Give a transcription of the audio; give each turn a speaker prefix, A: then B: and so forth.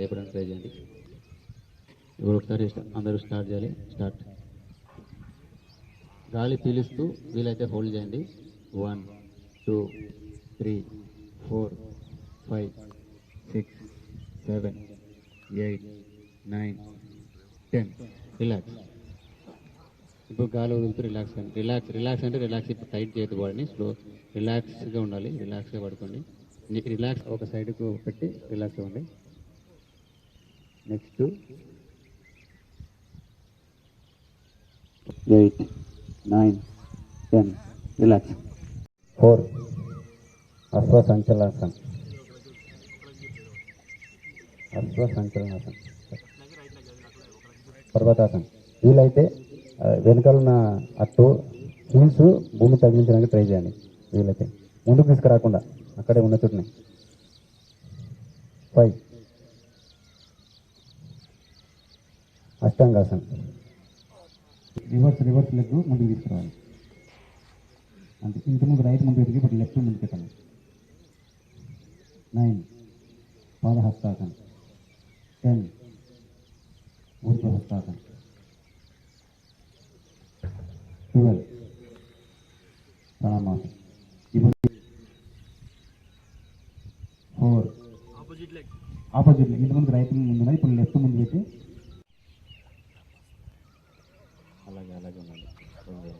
A: లేపడానికి ట్రై చేయండి. ఇప్పుడు ఒకసారి అందరూ స్టార్ట్ చేయాలి. స్టార్ట్. గాలి పీలుస్తూ వీలైతే హోల్డ్ చేయండి. One two three four five six seven eight nine ten. Relax. ఇప్పుడు గాలి వదులుతూ రిలాక్స్ అండి రిలాక్స్ రిలాక్స్ అంటే రిలాక్స్. ఇప్పుడు టైట్ చేయదు బాడీని. స్లో రిలాక్స్గా ఉండాలి. రిలాక్స్గా పడుకోండి. రిలాక్స్ ఒక సైడ్కు పెట్టి రిలాక్స్ అవ్వండి. Next eight nine ten relax four అశ్వ సంచలనాసన్ అశ్వ సంచలనాసన్ పర్వతాసన్. వీలైతే వెనకాల ఉన్న ఆ హీల్స్ భూమి తగ్గించడానికి ట్రై చేయండి. వీలైతే. ముందుకు తీసుకురాకుండా అక్కడే ఉన్న చుట్టూ ఫైవ్ అష్టాంగాసన్. రివర్స్ రివర్స్ లెగ్ ముందుకు తీసుకురావాలి. అంటే ఇంత ముందు రైట్ ముందు ఎదిగి ఇప్పుడు లెఫ్ట్ ముందుకు పెట్టాలి నైన్ పాదహస్తాసన్. టెన్ ఊర్ధ్వహస్తాసన్. ట్వెల్వ్ ప్రణామాసన్ ఇప్పుడు ఫోర్
B: ఆపోజిట్ లెగ్
A: ఆపోజిట్ ఇంత ముందు రైట్ ముందు ఉన్నది ఇప్పుడు లెఫ్ట్ ముందు పెట్టి 对？